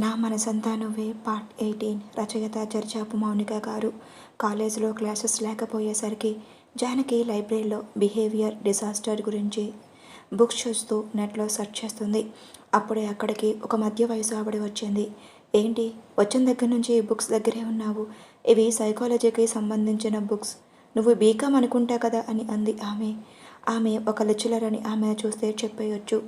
నా మనసంతా నువ్వే పార్ట్ ఎయిటీన్ రచయిత చర్చాపు మౌనిక గారు. కాలేజీలో క్లాసెస్ లేకపోయేసరికి జానకి లైబ్రరీలో బిహేవియర్ డిజాస్టర్ గురించి బుక్స్ చూస్తూ నెట్లో సెర్చ్ చేస్తుంది. అప్పుడే అక్కడికి ఒక మధ్య వయసు ఆవిడ వచ్చింది. ఏంటి? వచ్చిన దగ్గర నుంచి ఈ బుక్స్ దగ్గరే ఉన్నావు? ఇవి సైకాలజీకి సంబంధించిన బుక్స్. నువ్వు బీకామ్ అనుకుంటా కదా అని అంది ఆమె. ఆమె ఒక లెక్చరర్ అని ఆమె చూస్తే చెప్పేయొచ్చు.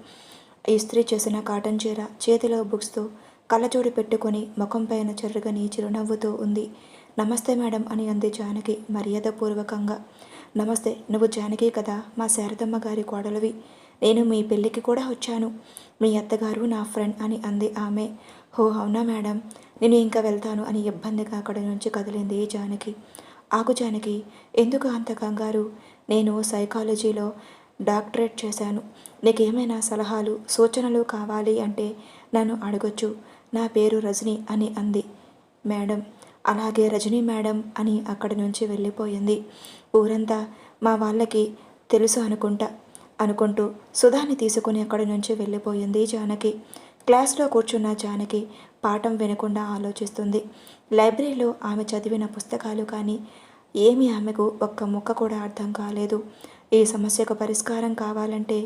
ఇస్త్రీ చేసిన కాటన్ చీర చేతిలో బుక్స్తో కళ్ళజోడు పెట్టుకొని ముఖం పైన చిరునవ్వుతో చిరునవ్వుతూ ఉంది. నమస్తే మేడం అని అంది జానకి మర్యాదపూర్వకంగా. నమస్తే నువ్వు జానకి కదా? మా శారదమ్మ గారి కోడలివి. నేను మీ పెళ్ళికి కూడా వచ్చాను. మీ అత్తగారు నా ఫ్రెండ్ అని అంది ఆమె. హో అవునా మేడం? నేను ఇంకా వెళ్తాను అని ఇబ్బందిగా అక్కడి నుంచి కదిలింది జానకి. ఆకు జానకి ఎందుకు అంత కంగారు? నేను సైకాలజీలో డాక్టరేట్ చేశాను. నీకేమైనా సలహాలు సూచనలు కావాలి అంటే నన్ను అడగొచ్చు. నా పేరు రజని అని అంది. మేడం అలాగే రజనీ మేడం అని అక్కడి నుంచి వెళ్ళిపోయింది. ఊరంతా మా వాళ్ళకి తెలుసు అనుకుంటా అనుకుంటూ సుధాని తీసుకుని అక్కడి నుంచి వెళ్ళిపోయింది జానకి. క్లాస్లో కూర్చున్న జానకి పాఠం వినకుండా ఆలోచిస్తుంది. లైబ్రరీలో ఆమె చదివిన పుస్తకాలు కానీ ఏమీ ఆమెకు ఒక్క ముక్క కూడా అర్థం కాలేదు. ఈ సమస్యకు పరిష్కారం కావాలంటే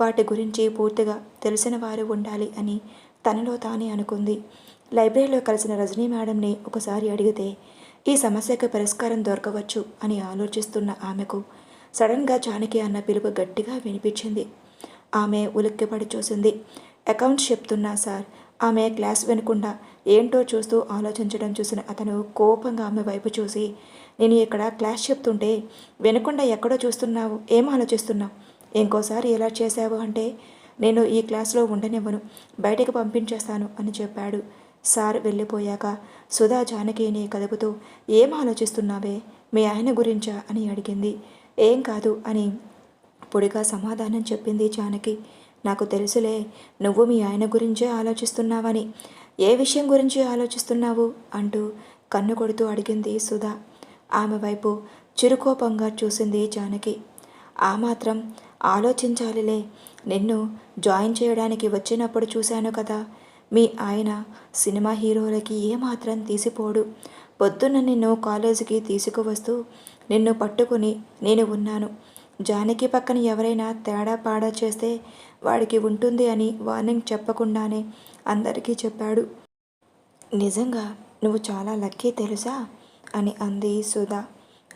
వాటి గురించి పూర్తిగా తెలిసిన వారు ఉండాలి అని తనలో తానే అనుకుంది. లైబ్రరీలో కలిసిన రజనీ మేడంని ఒకసారి అడిగితే ఈ సమస్యకు పరిష్కారం దొరకవచ్చు అని ఆలోచిస్తున్న ఆమెకు సడన్గా జానకి అన్న పిలుపు గట్టిగా వినిపించింది. ఆమె ఉలిక్కిపడి చూసింది. అకౌంట్స్ చెప్తున్నా సార్ ఆమె క్లాస్ వినకుండా ఏంటో చూస్తూ ఆలోచించడం చూసిన అతను కోపంగా ఆమె వైపు చూసి నేను ఇక్కడ క్లాస్ చెప్తుంటే వినకుండా ఎక్కడో చూస్తున్నావు ఏం ఆలోచిస్తున్నావు? ఇంకోసారి ఎలా చేశావు అంటే నేను ఈ క్లాస్లో ఉండనివ్వను. బయటకు పంపించేస్తాను అని చెప్పాడు. సార్ వెళ్ళిపోయాక సుధా జానకిని కదుపుతూ ఏం ఆలోచిస్తున్నావే? మీ ఆయన గురించా? అని అడిగింది. ఏం కాదు అని పొడిగా సమాధానం చెప్పింది జానకి. నాకు తెలుసులే నువ్వు మీ ఆయన గురించే ఆలోచిస్తున్నావని. ఏ విషయం గురించి ఆలోచిస్తున్నావు? అంటూ కన్ను కొడుతూ అడిగింది సుధా. ఆమె వైపు చిరుకోపంగా చూసింది జానకి. ఆ మాత్రం ఆలోచించాలిలే. నిన్ను జాయిన్ చేయడానికి వచ్చినప్పుడు చూశాను కదా. మీ ఆయన సినిమా హీరోలకి ఏమాత్రం తీసిపోడు. పొద్దున్న నిన్ను కాలేజీకి తీసుకువస్తూ నిన్ను పట్టుకుని నేను ఉన్నాను. జానకి పక్కన ఎవరైనా తేడా పాడా చేస్తే వాడికి ఉంటుంది అని వార్నింగ్ చెప్పకుండానే అందరికీ చెప్పాడు. నిజంగా నువ్వు చాలా లక్కీ తెలుసా? అని అంది సుధా.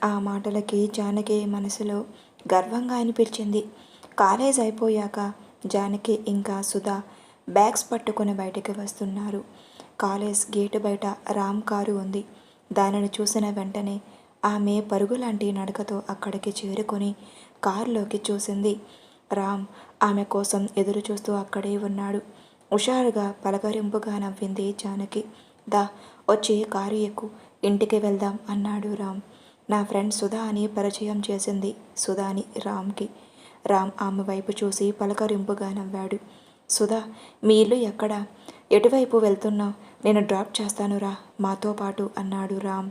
ఆ మాటలకి జానకి మనసులో గర్వంగా అనిపించింది. కాలేజ్ అయిపోయాక జానకి ఇంకా సుధా బ్యాగ్స్ పట్టుకుని బయటికి వస్తున్నారు. కాలేజ్ గేటు బయట రామ్ కారు ఉంది. దానిని చూసిన వెంటనే ఆమె పరుగులాంటి నడకతో అక్కడికి చేరుకొని కారులోకి చూసింది. రామ్ ఆమె కోసం ఎదురు చూస్తూ అక్కడే ఉన్నాడు. హుషారుగా పలకరింపుగా నవ్వింది జానకి. దా వచ్చి కారు ఎక్కు ఇంటికి వెళ్దాం అన్నాడు రామ్. నా ఫ్రెండ్ సుధా అని పరిచయం చేసింది సుధాని రామ్కి. రామ్ ఆమె వైపు చూసి పలకరింపుగా నవ్వాడు. సుధా మీ ఇల్లు ఎక్కడ? ఎటువైపు వెళ్తున్నావు? నేను డ్రాప్ చేస్తానురా మాతో పాటు అన్నాడు రామ్.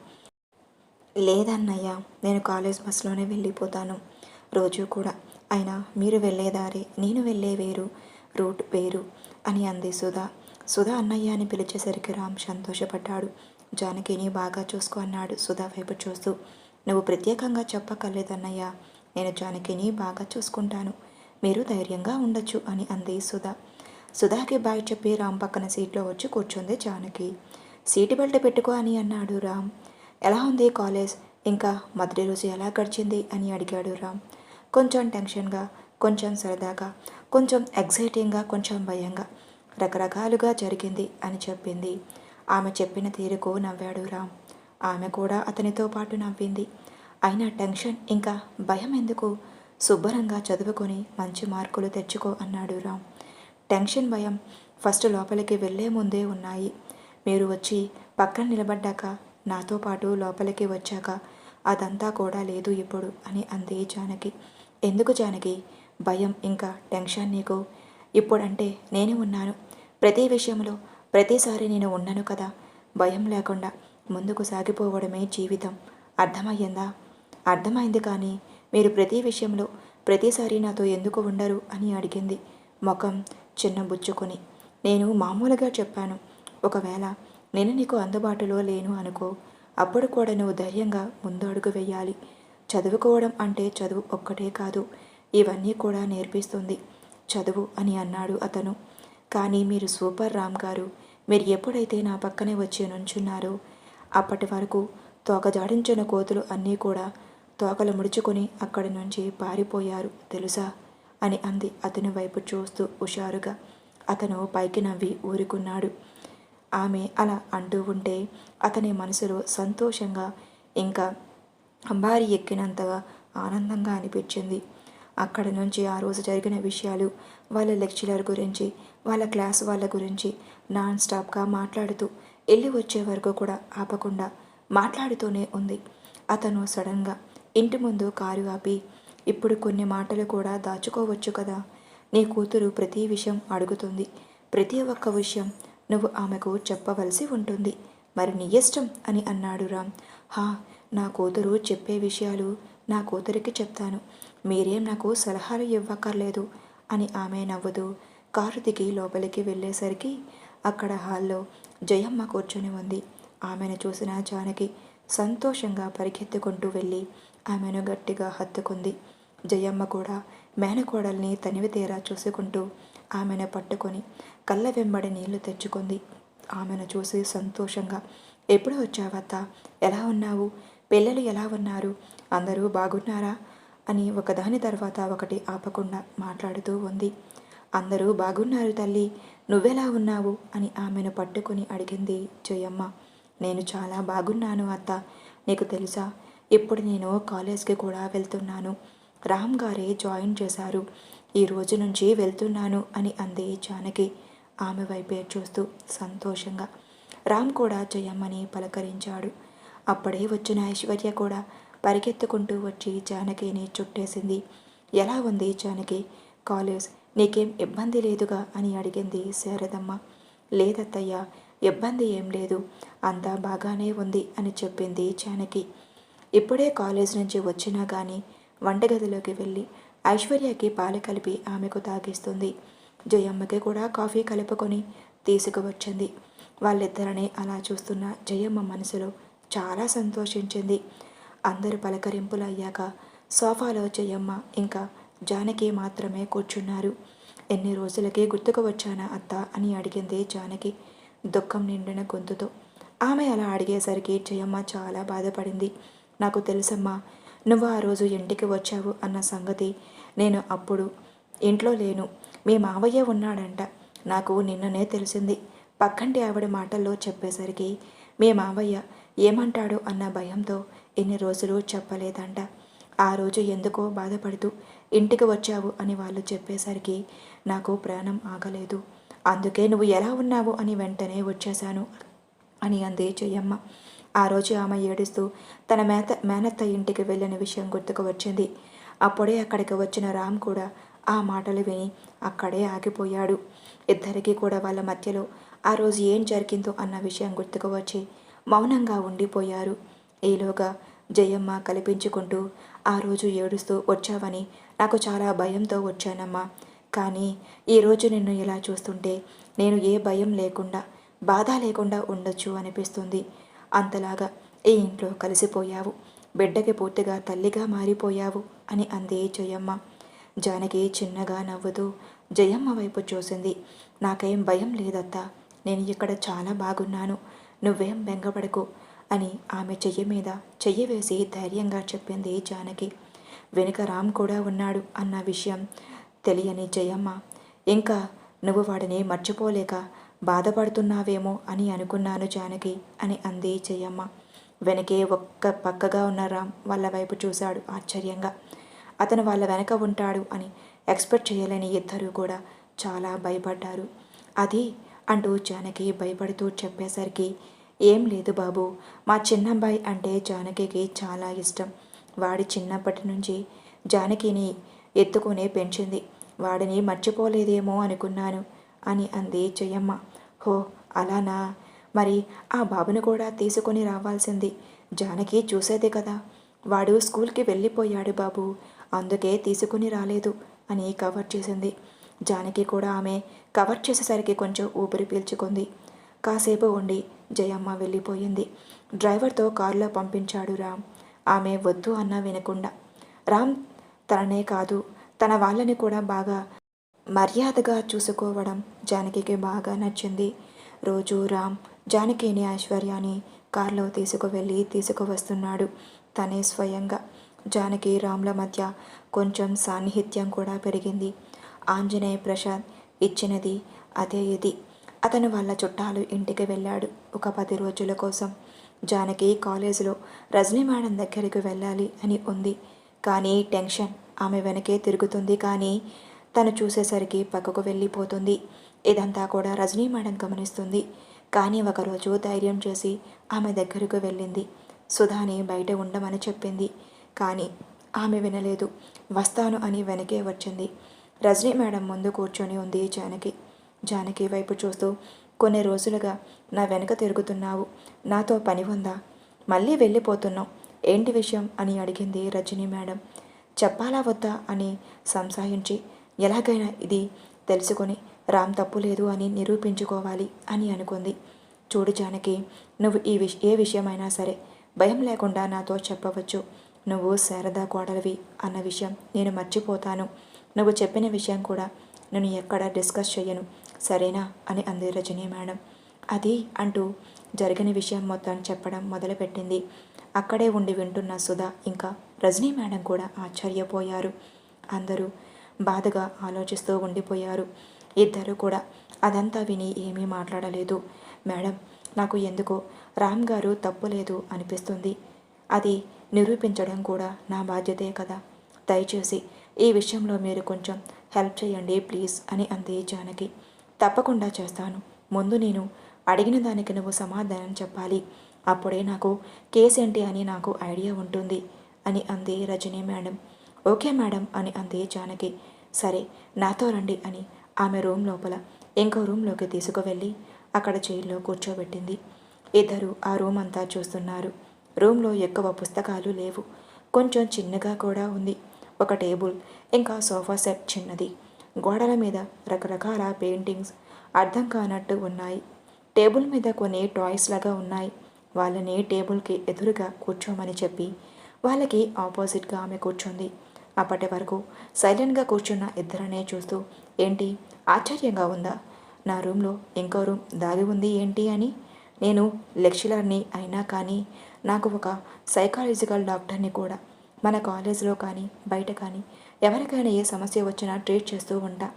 లేదన్నయ్య నేను కాలేజ్ బస్సులోనే వెళ్ళిపోతాను. రోజు కూడా. అయినా మీరు వెళ్ళేదారి నేను వెళ్ళే వేరు రూట్ వేరు అని అంది సుధా. సుధా అన్నయ్య అని పిలిచేసరికి రామ్ సంతోషపడ్డాడు. జానకిని బాగా చూసుకో అన్నాడు సుధా వైపు చూస్తూ. నువ్వు ప్రత్యేకంగా చెప్పక్కర్లేదన్నయ్య నేను జానకిని బాగా చూసుకుంటాను. మీరు ధైర్యంగా ఉండొచ్చు అని అంది సుధా. సుధాకి బాయ్ చెప్పి రామ్ పక్కన సీట్లో వచ్చి కూర్చుంది జానకి. సీటు బెల్ట్ పెట్టుకో అని అన్నాడు రామ్. ఎలా ఉంది కాలేజ్? ఇంకా మొదటి రోజు ఎలా గడిచింది అని అడిగాడు రామ్. కొంచెం టెన్షన్గా కొంచెం సరదాగా కొంచెం ఎగ్జైటింగ్గా కొంచెం భయంగా రకరకాలుగా జరిగింది అని చెప్పింది. ఆమె చెప్పిన తీరుకు నవ్వాడు రామ్. ఆమె కూడా అతనితో పాటు నవ్వింది. అయినా టెన్షన్ ఇంకా భయం ఎందుకు? శుభ్రంగా చదువుకొని మంచి మార్కులు తెచ్చుకో అన్నాడు రామ్. టెన్షన్ భయం ఫస్ట్ లోపలికి వెళ్ళే ముందే ఉన్నాయి. మీరు వచ్చి పక్కన నిలబడ్డాక నాతో పాటు లోపలికి వచ్చాక అదంతా కూడా లేదు ఇప్పుడు అని అంది జానకి. ఎందుకు జానకి? భయం ఇంకా టెన్షన్ నీకు? ఇప్పుడంటే నేనే ఉన్నాను. ప్రతి విషయంలో ప్రతిసారి నేను ఉన్నాను కదా. భయం లేకుండా ముందుకు సాగిపోవడమే జీవితం. అర్థమయ్యిందా? అర్థమైంది కానీ మీరు ప్రతి విషయంలో ప్రతిసారి నాతో ఎందుకు ఉండరు అని అడిగింది. ముఖం చిన్న బుచ్చుకొని. నేను మామూలుగా చెప్పాను. ఒకవేళ నేను నీకు అందుబాటులో లేను అనుకో అప్పుడు కూడా నువ్వు ధైర్యంగా ముందడుగు వేయాలి. చదువుకోవడం అంటే చదువు ఒక్కటే కాదు ఇవన్నీ కూడా నేర్పిస్తుంది. చదువు అని అన్నాడు అతను. కానీ మీరు సూపర్ రామ్ గారు మీరు ఎప్పుడైతే నా పక్కనే వచ్చి నుంచున్నారో అప్పటి వరకు తోక జాడించిన కోతులు అన్నీ కూడా తోకలు ముడుచుకొని అక్కడి నుంచి పారిపోయారు తెలుసా? అని అంది అతని వైపు చూస్తూ హుషారుగా. అతను పైకి నవ్వి ఊరుకున్నాడు. ఆమె అలా అంటూ ఉంటే అతని మనసులో సంతోషంగా ఇంకా అంబారి ఎక్కినంతగా ఆనందంగా అనిపించింది. అక్కడి నుంచి ఆ రోజు జరిగిన విషయాలు వాళ్ళ లెక్చరర్ గురించి వాళ్ళ క్లాస్ వాళ్ళ గురించి నాన్ స్టాప్గా మాట్లాడుతూ వెళ్ళి వచ్చే వరకు కూడా ఆపకుండా మాట్లాడుతూనే ఉంది. అతను సడన్గా ఇంటి ముందు కారు ఆపి ఇప్పుడు కొన్ని మాటలు కూడా దాచుకోవచ్చు కదా నీ కూతురు ప్రతి విషయం అడుగుతుంది. ప్రతి ఒక్క విషయం నువ్వు ఆమెకు చెప్పవలసి ఉంటుంది. మరి నీ ఇష్టం అని అన్నాడు రామ్. హా నా కూతురు చెప్పే విషయాలు నా కూతురికి చెప్తాను. మీరేం నాకు సలహాలు ఇవ్వక్కర్లేదు అని ఆమె నవ్వుతూ కారు దిగి లోపలికి వెళ్ళేసరికి అక్కడ హాల్లో జయమ్మ కూర్చొని ఉంది. ఆమెను చూసిన జానకి సంతోషంగా పరిగెత్తుకుంటూ వెళ్ళి ఆమెను గట్టిగా హత్తుకుంది. జయమ్మ కూడా మేనకోడల్ని తనివి తీరా చూసుకుంటూ ఆమెను పట్టుకొని కళ్ళ వెంబడి నీళ్ళు తెచ్చుకుంది. ఆమెను చూసి సంతోషంగా ఎప్పుడు వచ్చావత్త ఎలా ఉన్నావు? పిల్లలు ఎలా ఉన్నారు? అందరూ బాగున్నారా? అని ఒకదాని తర్వాత ఒకటి ఆపకుండా మాట్లాడుతూ ఉంది. అందరూ బాగున్నారు తల్లి. నువ్వెలా ఉన్నావు? అని ఆమెను పట్టుకుని అడిగింది జయమ్మ. నేను చాలా బాగున్నాను అత్త. నీకు తెలుసా? ఇప్పుడు నేను కాలేజ్కి కూడా వెళ్తున్నాను. రామ్ గారే జాయిన్ చేశారు. ఈ రోజు నుంచి వెళ్తున్నాను అని అంది జానకి. ఆమె వైపే చూస్తూ సంతోషంగా. రామ్ కూడా జయమ్మని పలకరించాడు. అప్పుడే వచ్చిన ఐశ్వర్య కూడా పరిగెత్తుకుంటూ వచ్చి జానకిని చుట్టేసింది. ఎలా ఉంది జానకి? కాలేజ్ నీకేం ఇబ్బంది లేదుగా అని అడిగింది శారదమ్మ. లేదత్తయ్య ఇబ్బంది ఏం లేదు. అంతా బాగానే ఉంది అని చెప్పింది జానకి. ఇప్పుడే కాలేజ్ నుంచి వచ్చినా కానీ వంటగదిలోకి వెళ్ళి ఐశ్వర్యకి పాలు కలిపి ఆమెకు తాగిస్తుంది. జయమ్మకి కూడా కాఫీ కలుపుకొని తీసుకువచ్చింది. వాళ్ళిద్దరిని అలా చూస్తున్న జయమ్మ మనసులో చాలా సంతోషించింది. అందరూ పలకరింపులు అయ్యాక సోఫాలో జయమ్మ ఇంకా జానకి మాత్రమే కూర్చున్నారు. ఎన్ని రోజులకి గుర్తుకు వచ్చానా అత్త అని అడిగింది జానకి దుఃఖం నిండిన గొంతుతో. ఆమె అలా అడిగేసరికి జయమ్మ చాలా బాధపడింది. నాకు తెలుసమ్మా నువ్వు ఆ రోజు ఇంటికి వచ్చావు అన్న సంగతి నేను అప్పుడు ఇంట్లో లేను. మీ మావయ్య ఉన్నాడంట. నాకు నిన్ననే తెలిసింది. పక్కంటి ఆవిడ మాటల్లో చెప్పేసరికి మీ మావయ్య ఏమంటాడు అన్న భయంతో ఎన్ని రోజులు చెప్పలేదంట. ఆ రోజు ఎందుకో బాధపడుతూ ఇంటికి వచ్చావు అని వాళ్ళు చెప్పేసరికి నాకు ప్రాణం ఆగలేదు. అందుకే నువ్వు ఎలా ఉన్నావు అని వెంటనే వచ్చేశాను అని అంది చెయ్యమ్మ. ఆ రోజు ఆమె ఏడుస్తూ తన మేత మేనత్త ఇంటికి వెళ్ళిన విషయం గుర్తుకు వచ్చింది. అప్పుడే అక్కడికి వచ్చిన రామ్ కూడా ఆ మాటలు విని అక్కడే ఆగిపోయాడు. ఇద్దరికీ కూడా వాళ్ళ మధ్యలో ఆ రోజు ఏం జరిగిందో అన్న విషయం గుర్తుకు వచ్చి మౌనంగా ఉండిపోయారు. ఈలోగా జయమ్మ కల్పించుకుంటూ ఆ రోజు ఏడుస్తూ వచ్చావని నాకు చాలా భయంతో వచ్చానమ్మా. కానీ ఈరోజు నిన్ను ఇలా చూస్తుంటే నేను ఏ భయం లేకుండా బాధ లేకుండా ఉండొచ్చు అనిపిస్తుంది. అంతలాగా ఈ ఇంట్లో కలిసిపోయావు? బిడ్డకి పూర్తిగా తల్లిగా మారిపోయావు? అని అంది జయమ్మ. జానకి చిన్నగా నవ్వుతూ జయమ్మ వైపు చూసింది. నాకేం భయం లేదత్తా. నేను ఇక్కడ చాలా బాగున్నాను. నువ్వేం బెంగపడకు అని ఆమె చెయ్యి మీద చెయ్యి వేసి ధైర్యంగా చెప్పింది జానకి. వెనుక రామ్ కూడా ఉన్నాడు అన్న విషయం తెలియని జయమ్మ. ఇంకా నువ్వు వాడిని మర్చిపోలేక బాధపడుతున్నావేమో అని అనుకున్నాను జానకి అని అంది చెయ్యమ్మ వెనకే ఒక్క పక్కగా ఉన్న రామ్ వాళ్ళ వైపు చూశాడు ఆశ్చర్యంగా. అతను వాళ్ళ వెనక ఉంటాడు అని ఎక్స్పెక్ట్ చేయలేని ఇద్దరు కూడా చాలా భయపడ్డారు. అది అంటూ జానకి భయపడుతూ చెప్పేసరికి ఏం లేదు బాబు మా చిన్నబ్బాయి అంటే జానకికి చాలా ఇష్టం. వాడి చిన్నప్పటి నుంచి జానకిని ఎత్తుకునే పెంచింది. వాడిని మర్చిపోలేదేమో అనుకున్నాను. అని అంది జయమ్మ. హో అలానా? మరి ఆ బాబును కూడా తీసుకొని రావాల్సింది. జానకి చూసేదే కదా. వాడు స్కూల్కి వెళ్ళిపోయాడు బాబు. అందుకే తీసుకుని రాలేదు అని కవర్ చేసింది. జానకి కూడా ఆమె కవర్ చేసేసరికి కొంచెం ఊపిరి పీల్చుకుంది. కాసేపు ఉండి జయమ్మ వెళ్ళిపోయింది. డ్రైవర్తో కారులో పంపించాడు రామ్. ఆమె వద్దు అన్నా వినకుండా. రామ్ తననే కాదు తన వాళ్ళని కూడా బాగా మర్యాదగా చూసుకోవడం జానకికి బాగా నచ్చింది. రోజు రామ్ జానకిని ఐశ్వర్యాన్ని కారులో తీసుకువెళ్ళి తీసుకువస్తున్నాడు. తనే స్వయంగా జానకి రామ్ల మధ్య కొంచెం సాన్నిహిత్యం కూడా పెరిగింది. ఆంజనేయ ప్రసాద్ ఇచ్చినది అదే ఇది. అతను వాళ్ళ చుట్టాలు ఇంటికి వెళ్ళాడు ఒక పది రోజుల కోసం. జానకి కాలేజీలో రజనీ మేడం దగ్గరికి వెళ్ళాలి అని ఉంది. కానీ టెన్షన్ ఆమె వెనకే తిరుగుతుంది కానీ తను చూసేసరికి పక్కకు వెళ్ళిపోతుంది. ఇదంతా కూడా రజనీ మేడం గమనిస్తుంది. కానీ ఒకరోజు ధైర్యం చేసి ఆమె దగ్గరకు వెళ్ళింది. సుధాని బయట ఉండమని చెప్పింది. కానీ ఆమె వినలేదు. వస్తాను అని వెనకే వచ్చింది. రజనీ మేడం ముందు కూర్చొని ఉంది జానకి. జానకి వైపు చూస్తూ కొన్ని రోజులుగా నా వెనక తిరుగుతున్నావు. నాతో పని ఉందా? మళ్ళీ వెళ్ళిపోతున్నావు. ఏంటి విషయం? అని అడిగింది రజనీ మేడం. చెప్పాలా వద్దా? అని సంసాయించి ఎలాగైనా ఇది తెలుసుకొని రామ్ తప్పు లేదు అని నిరూపించుకోవాలి అని అనుకుంది. చూడు జానకి నువ్వు ఈ విష ఏ విషయమైనా సరే భయం లేకుండా నాతో చెప్పవచ్చు. నువ్వు శారదా కోడలివి అన్న విషయం నేను మర్చిపోతాను. నువ్వు చెప్పిన విషయం కూడా నేను ఎక్కడ డిస్కస్ చెయ్యను. సరేనా? అని అంది రజనీ మేడం. అది అంటూ జరిగిన విషయం మొత్తం చెప్పడం మొదలుపెట్టింది. అక్కడే ఉండి వింటున్న సుధా ఇంకా రజనీ మేడం కూడా ఆశ్చర్యపోయారు. అందరూ బాధగా ఆలోచిస్తూ ఉండిపోయారు. ఇద్దరు కూడా అదంతా విని ఏమీ మాట్లాడలేదు. మేడం నాకు ఎందుకో రామ్ గారు తప్పు లేదు అనిపిస్తుంది. అది నిరూపించడం కూడా నా బాధ్యతే కదా. దయచేసి ఈ విషయంలో మీరు కొంచెం హెల్ప్ చేయండి ప్లీజ్ అని అంది జానకి. తప్పకుండా చేస్తాను. ముందు నేను అడిగిన దానికి నువ్వు సమాధానం చెప్పాలి. అప్పుడే నాకు కేసేంటి ఏంటి అని నాకు ఐడియా ఉంటుంది అని అంది రజనీ మేడం. ఓకే మేడం అని అంది జానకి. సరే నాతో రండి అని ఆమె రూమ్ లోపల ఇంకో రూమ్లోకి తీసుకువెళ్ళి అక్కడ చైర్లో కూర్చోబెట్టింది. ఇద్దరు ఆ రూమ్ అంతా చూస్తున్నారు. రూమ్లో ఎక్కువ పుస్తకాలు లేవు. కొంచెం చిన్నగా కూడా ఉంది. ఒక టేబుల్ ఇంకా సోఫా సెట్ చిన్నది. గోడల మీద రకరకాల పెయింటింగ్స్ అర్థం కానట్టు ఉన్నాయి. టేబుల్ మీద కొన్ని టాయ్స్ లాగా ఉన్నాయి. వాళ్ళని టేబుల్కి ఎదురుగా కూర్చోమని చెప్పి వాళ్ళకి ఆపోజిట్గా ఆమె కూర్చుంది. అప్పటి వరకు సైలెంట్గా కూర్చున్న ఇద్దరనే చూస్తూ ఏంటి? ఆశ్చర్యంగా ఉందా? నా రూమ్లో ఇంకో రూమ్ దాగి ఉంది ఏంటి అని? నేను లెక్చరర్ని అయినా కానీ నాకు ఒక సైకాలజికల్ డాక్టర్ని కూడా మన కాలేజీలో కానీ బయట కానీ ఎవరికైనా ఏ సమస్య వచ్చినా ట్రీట్ చేస్తూ ఉంటా.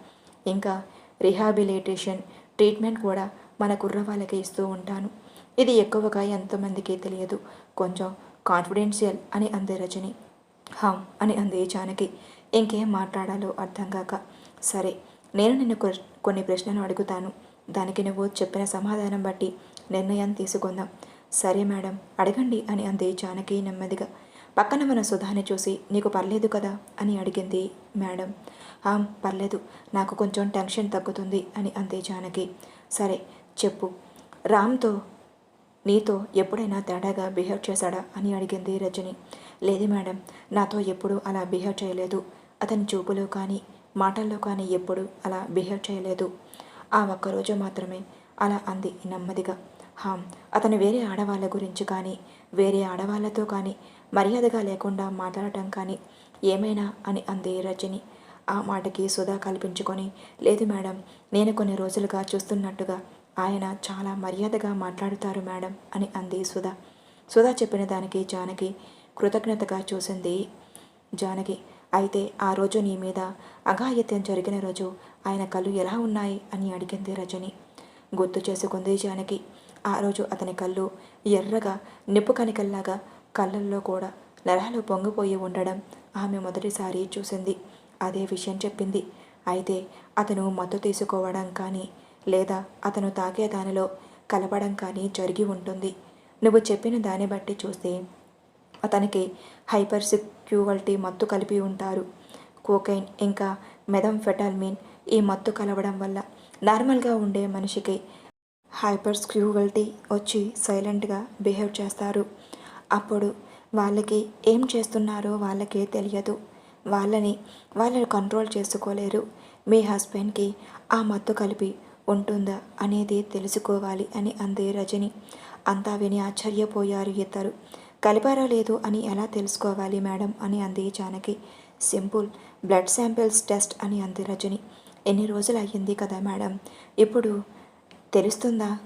ఇంకా రిహాబిలిటేషన్ ట్రీట్మెంట్ కూడా మన కుర్ర వాళ్ళకి ఇస్తూ ఉంటాను. ఇది ఎక్కువగా ఎంతమందికి తెలియదు. కొంచెం కాన్ఫిడెన్షియల్ అని అంది రజని. హామ్ అని అంది జానకి. ఇంకేం మాట్లాడాలో అర్థం కాక సరే నేను నిన్ను కొ- కొన్ని ప్రశ్నలు అడుగుతాను. దానికి నువ్వు చెప్పిన సమాధానం బట్టి నిర్ణయం తీసుకుందాం. సరే మేడం అడగండి అని అంది జానకి నెమ్మదిగా. పక్కన మన సుధాని చూసి నీకు పర్లేదు కదా? అని అడిగింది మేడం. ఆమ్ పర్లేదు నాకు కొంచెం టెన్షన్ తగ్గుతుంది అని అంది జానకి. సరే చెప్పు. రామ్తో నీతో ఎప్పుడైనా తేడాగా బిహేవ్ చేశాడా? అని అడిగింది రజని. లేదు మేడం నాతో ఎప్పుడూ అలా బిహేవ్ చేయలేదు. అతని చూపులో కానీ మాటల్లో కానీ ఎప్పుడూ అలా బిహేవ్ చేయలేదు. ఆ ఒక్కరోజు మాత్రమే అలా అంది నెమ్మదిగా. హామ్ అతను వేరే ఆడవాళ్ళ గురించి కానీ వేరే ఆడవాళ్ళతో కానీ మర్యాదగా లేకుండా మాట్లాడటం కానీ ఏమైనా అని అంది రజని. ఆ మాటకి సుధా కల్పించుకొని లేదు మేడం నేను కొన్ని రోజులుగా చూస్తున్నట్టుగా ఆయన చాలా మర్యాదగా మాట్లాడుతారు మేడం అని అంది సుధా. సుధా చెప్పిన దానికి జానకి కృతజ్ఞతగా చూసింది జానకి. అయితే ఆ రోజు నీ మీద అఘాయిత్యం జరిగిన రోజు ఆయన కళ్ళు ఎలా ఉన్నాయి అని అడిగింది రజని. గుర్తు చేసుకుంది జానకి. ఆ రోజు అతని కళ్ళు ఎర్రగా నిప్పు కనికల్లాగా కళ్ళల్లో కూడా నరాలు పొంగిపోయి ఉండడం ఆమె మొదటిసారి చూసింది. అదే విషయం చెప్పింది. అయితే అతను మత్తు తీసుకోవడం కానీ లేదా అతను తాగే దానిలో కలపడం కానీ జరిగి ఉంటుంది. నువ్వు చెప్పిన దాన్ని బట్టి చూస్తే అతనికి హైపర్ సెక్యూవల్టీ మత్తు కలిపి ఉంటారు. కోకైన్ ఇంకా మెదంఫెటాల్మిన్ ఈ మత్తు కలవడం వల్ల నార్మల్గా ఉండే మనిషికి హైపర్ స్క్యూవల్టీ వచ్చి సైలెంట్గా బిహేవ్ చేస్తారు. అప్పుడు వాళ్ళకి ఏం చేస్తున్నారో వాళ్ళకే తెలియదు. వాళ్ళని వాళ్ళని కంట్రోల్ చేసుకోలేరు. మీ హస్బెండ్కి ఆ మత్తు కలిపి ఉంటుందా అనేది తెలుసుకోవాలి అని అంది రజని. అంతా విని ఆశ్చర్యపోయారు ఇద్దరు. కలిపారా లేదు అని ఎలా తెలుసుకోవాలి మేడం అని అంది Janaki. Simple. Blood samples test అని అంది రజని. ఎన్ని రోజులు అయ్యింది కదా మేడం? ఇప్పుడు తెలుస్తుందా?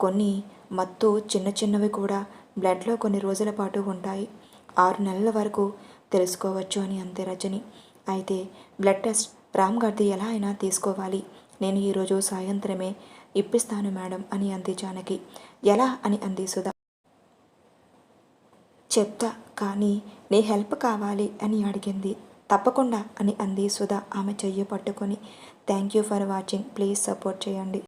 కొన్ని మత్తు చిన్న చిన్నవి కూడా బ్లడ్లో కొన్ని రోజుల పాటు ఉంటాయి. ఆరు నెలల వరకు తెలుసుకోవచ్చు అని అంతే రజని. అయితే బ్లడ్ టెస్ట్ రామ్ గారిది ఎలా అయినా తీసుకోవాలి. నేను ఈరోజు సాయంత్రమే ఇప్పిస్తాను మేడం అని అంది జానకి. ఎలా అని అంది సుధా. చెప్తా కానీ నీ హెల్ప్ కావాలి అని అడిగింది. తప్పకుండా అని అంది సుధా ఆమె చెయ్యి పట్టుకొని. Thank you for watching. Please support చేయండి.